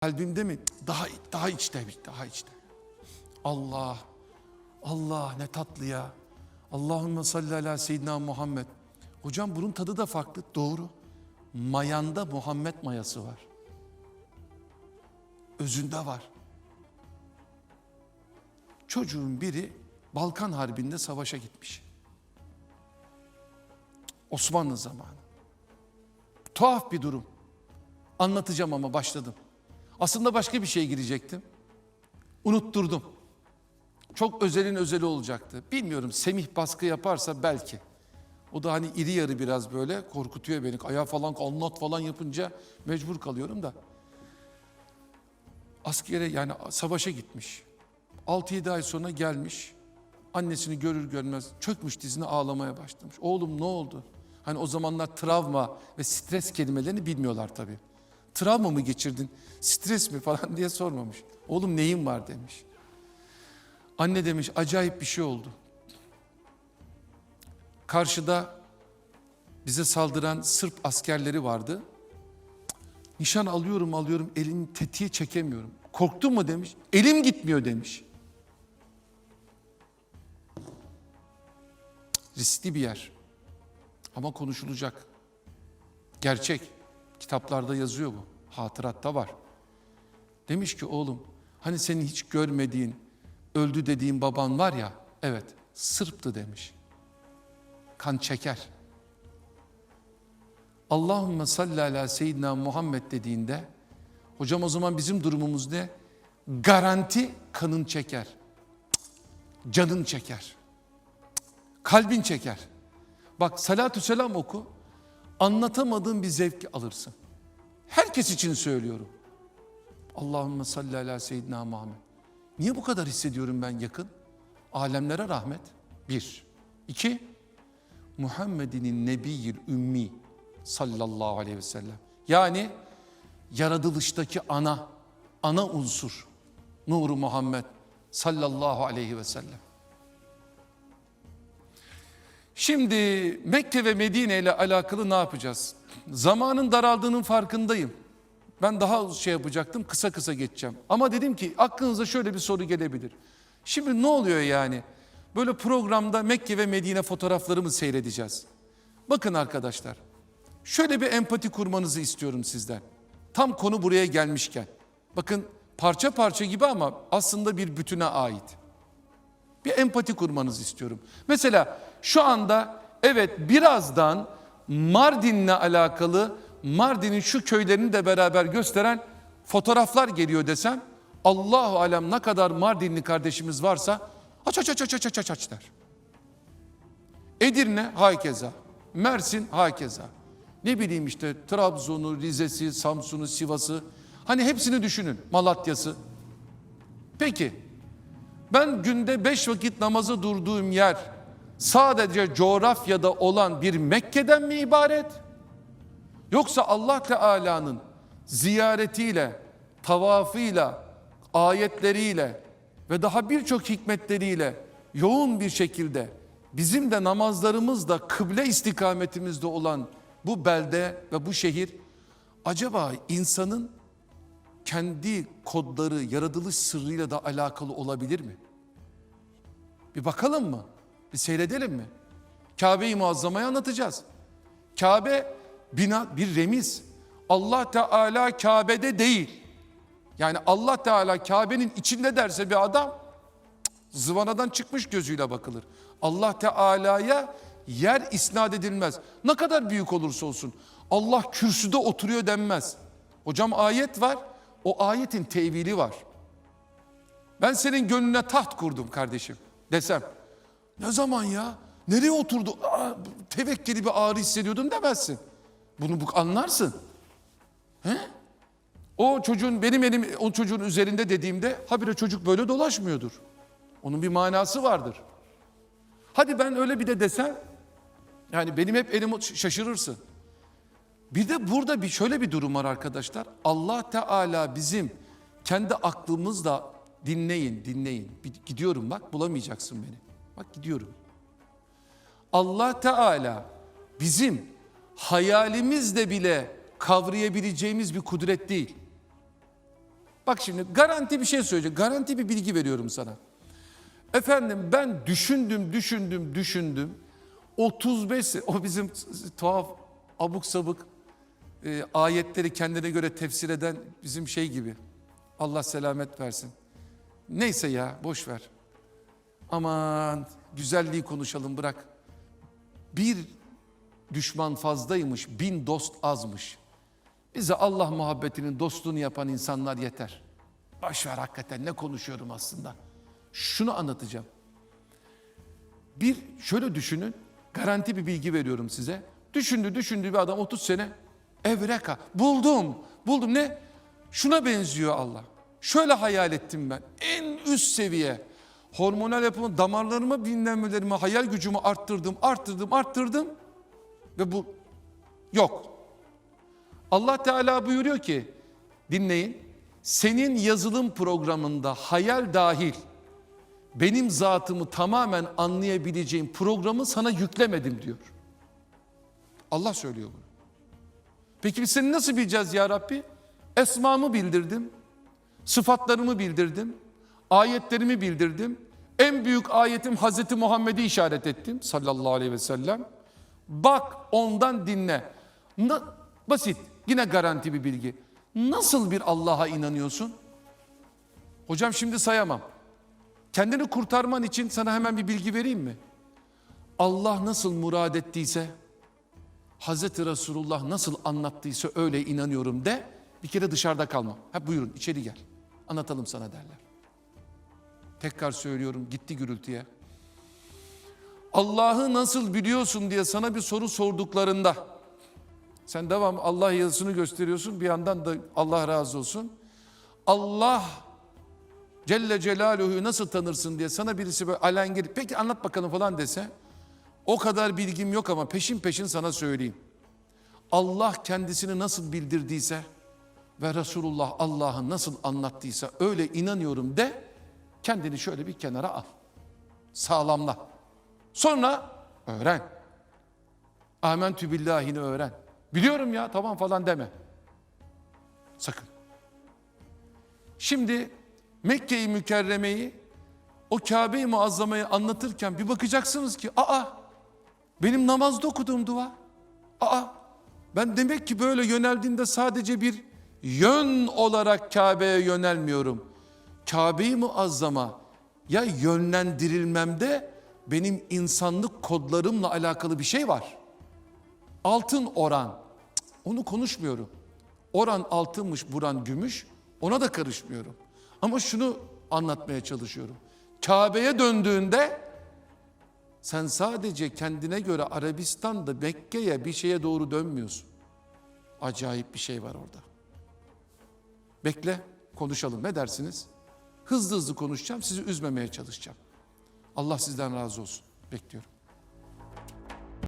Kalbimde mi? Daha daha içte, daha içte. Allah, Allah ne tatlı ya. Allahümme salli ala seyyidina Muhammed. Hocam bunun tadı da farklı. Doğru. Mayanda Muhammed mayası var. Özünde var. Çocuğun biri Balkan Harbi'nde savaşa gitmiş. Osmanlı zamanı. Tuhaf bir durum. Anlatacağım ama başladım. Aslında başka bir şeye girecektim. Unutturdum. Çok özelin özeli olacaktı. Bilmiyorum Semih baskı yaparsa belki. O da hani iri yarı biraz böyle korkutuyor beni. Ayağı falan anlat falan yapınca mecbur kalıyorum da. Askere yani savaşa gitmiş. 6-7 ay sonra gelmiş. Annesini görür görmez çökmüş dizine ağlamaya başlamış. Oğlum ne oldu? Hani o zamanlar travma ve stres kelimelerini bilmiyorlar tabii. Travma mı geçirdin? Stres mi falan diye sormamış. Oğlum neyin var demiş. Anne demiş acayip bir şey oldu. Karşıda bize saldıran Sırp askerleri vardı. Nişan alıyorum alıyorum elini tetiğe çekemiyorum. Korktun mu demiş. Elim gitmiyor demiş. Riskli bir yer. Ama konuşulacak. Gerçek. Kitaplarda yazıyor bu. Hatıratta var. Demiş ki oğlum hani senin hiç görmediğin, öldü dediğin baban var ya, evet Sırptı demiş. Kan çeker. Allahümme salli ala seyyidina Muhammed dediğinde, hocam o zaman bizim durumumuz ne? Garanti kanın çeker. Canın çeker. Kalbin çeker. Bak salatü selam oku, anlatamadığın bir zevki alırsın. Herkes için söylüyorum. Allahümme salli ala seyyidina Muhammed. Niye bu kadar hissediyorum ben yakın? Alemlere rahmet. Bir. İki. Muhammed'in nebiyyil ümmi sallallahu aleyhi ve sellem. Yani yaratılıştaki ana, ana unsur. Nuru Muhammed sallallahu aleyhi ve sellem. Şimdi Mekke ve Medine ile alakalı ne yapacağız? Zamanın daraldığının farkındayım. Ben daha şey yapacaktım, kısa kısa geçeceğim. Ama dedim ki aklınıza şöyle bir soru gelebilir. Şimdi ne oluyor yani? Böyle programda Mekke ve Medine fotoğrafları mı seyredeceğiz? Bakın arkadaşlar, şöyle bir empati kurmanızı istiyorum sizden. Tam konu buraya gelmişken. Bakın parça parça gibi ama aslında bir bütüne ait. Bir empati kurmanızı istiyorum. Mesela şu anda evet birazdan Mardin'le alakalı Mardin'in şu köylerini de beraber gösteren fotoğraflar geliyor desem Allahu alem ne kadar Mardinli kardeşimiz varsa aç aç aç aç aç aç aç der. Edirne hakeza, Mersin hakeza. Ne bileyim işte Trabzon'u, Rize'si, Samsun'u, Sivas'ı. Hani hepsini düşünün. Malatya'sı. Peki ben günde beş vakit namaza durduğum yer sadece coğrafyada olan bir Mekke'den mi ibaret? Yoksa Allah Teala'nın ziyaretiyle, tavafıyla, ayetleriyle ve daha birçok hikmetleriyle yoğun bir şekilde bizim de namazlarımızda kıble istikametimizde olan bu belde ve bu şehir acaba insanın kendi kodları, yaratılış sırrıyla da alakalı olabilir mi? Bir bakalım mı? Bir seyredelim mi? Kabe-i Muazzama'yı anlatacağız. Kabe bina bir remiz. Allah Teala Kabe'de değil. Yani Allah Teala Kabe'nin içinde derse bir adam zıvanadan çıkmış gözüyle bakılır. Allah Teala'ya yer isnat edilmez. Ne kadar büyük olursa olsun. Allah kürsüde oturuyor denmez. Hocam ayet var. O ayetin tevili var. Ben senin gönlüne taht kurdum kardeşim desem. Ne zaman ya? Nereye oturdu? Aa, tevekkeli bir ağrı hissediyordum demezsin. Bunu bu anlarsın. He? O çocuğun benim elim o çocuğun üzerinde dediğimde habire çocuk böyle dolaşmıyordur. Onun bir manası vardır. Hadi ben öyle bir de desem yani benim hep elim şaşırırsın. Bir de burada bir şöyle bir durum var arkadaşlar. Allah Teala bizim kendi aklımızla dinleyin, dinleyin. Bir gidiyorum bak bulamayacaksın beni. Bak gidiyorum. Allah Teala bizim hayalimizle bile kavrayabileceğimiz bir kudret değil. Bak şimdi garanti bir şey söyleyeceğim. Garanti bir bilgi veriyorum sana. Efendim ben düşündüm, düşündüm, düşündüm. 35 se- o bizim tuhaf abuk sabık e, ayetleri kendine göre tefsir eden bizim şey gibi. Allah selamet versin. Neyse ya boş ver. Aman güzelliği konuşalım bırak. Bir düşman fazlaymış, bin dost azmış. Bize Allah muhabbetinin dostluğunu yapan insanlar yeter. Boş ver hakikaten ne konuşuyorum aslında. Şunu anlatacağım. Bir şöyle düşünün, garanti bir bilgi veriyorum size. Düşündü düşündü bir adam 30 sene. Evreka buldum, buldum ne? Şuna benziyor Allah. Şöyle hayal ettim ben. En üst seviye hormonal yapımı, damarlarımı, dinlenmelerimi, hayal gücümü arttırdım, arttırdım, arttırdım. Ve bu yok. Allah Teala buyuruyor ki dinleyin. Senin yazılım programında hayal dahil benim zatımı tamamen anlayabileceğim programı sana yüklemedim diyor. Allah söylüyor bunu. Peki biz seni nasıl bileceğiz ya Rabbi? Esmamı bildirdim. Sıfatlarımı bildirdim. Ayetlerimi bildirdim. En büyük ayetim Hazreti Muhammed'i işaret ettim sallallahu aleyhi ve sellem. Bak ondan dinle. Na- basit yine garanti bir bilgi. Nasıl bir Allah'a inanıyorsun? Hocam şimdi sayamam. Kendini kurtarman için sana hemen bir bilgi vereyim mi? Allah nasıl murad ettiyse, Hazreti Resulullah nasıl anlattıysa öyle inanıyorum de, bir kere dışarıda kalma. Ha buyurun içeri gel. Anlatalım sana derler. Tekrar söylüyorum gitti gürültüye. Allah'ı nasıl biliyorsun diye sana bir soru sorduklarında sen devam Allah yazısını gösteriyorsun bir yandan da Allah razı olsun. Allah Celle Celaluhu'yu nasıl tanırsın diye sana birisi böyle alengir peki anlat bakalım falan dese o kadar bilgim yok ama peşin peşin sana söyleyeyim. Allah kendisini nasıl bildirdiyse ve Resulullah Allah'ı nasıl anlattıysa öyle inanıyorum de kendini şöyle bir kenara al. Sağlamla. Sonra öğren. Amentü billahini öğren. Biliyorum ya tamam falan deme. Sakın. Şimdi Mekke-i Mükerreme'yi o Kabe-i Muazzama'yı anlatırken bir bakacaksınız ki aa benim namazda okuduğum dua. Aa ben demek ki böyle yöneldiğimde sadece bir yön olarak Kabe'ye yönelmiyorum. Kabe-i Muazzama ya yönlendirilmemde benim insanlık kodlarımla alakalı bir şey var. Altın oran. Onu konuşmuyorum. Oran altınmış, buran gümüş. Ona da karışmıyorum. Ama şunu anlatmaya çalışıyorum. Kabe'ye döndüğünde sen sadece kendine göre Arabistan'da Mekke'ye bir şeye doğru dönmüyorsun. Acayip bir şey var orada. Bekle, konuşalım. Ne dersiniz? Hızlı hızlı konuşacağım, sizi üzmemeye çalışacağım. Allah sizden razı olsun. Bekliyorum.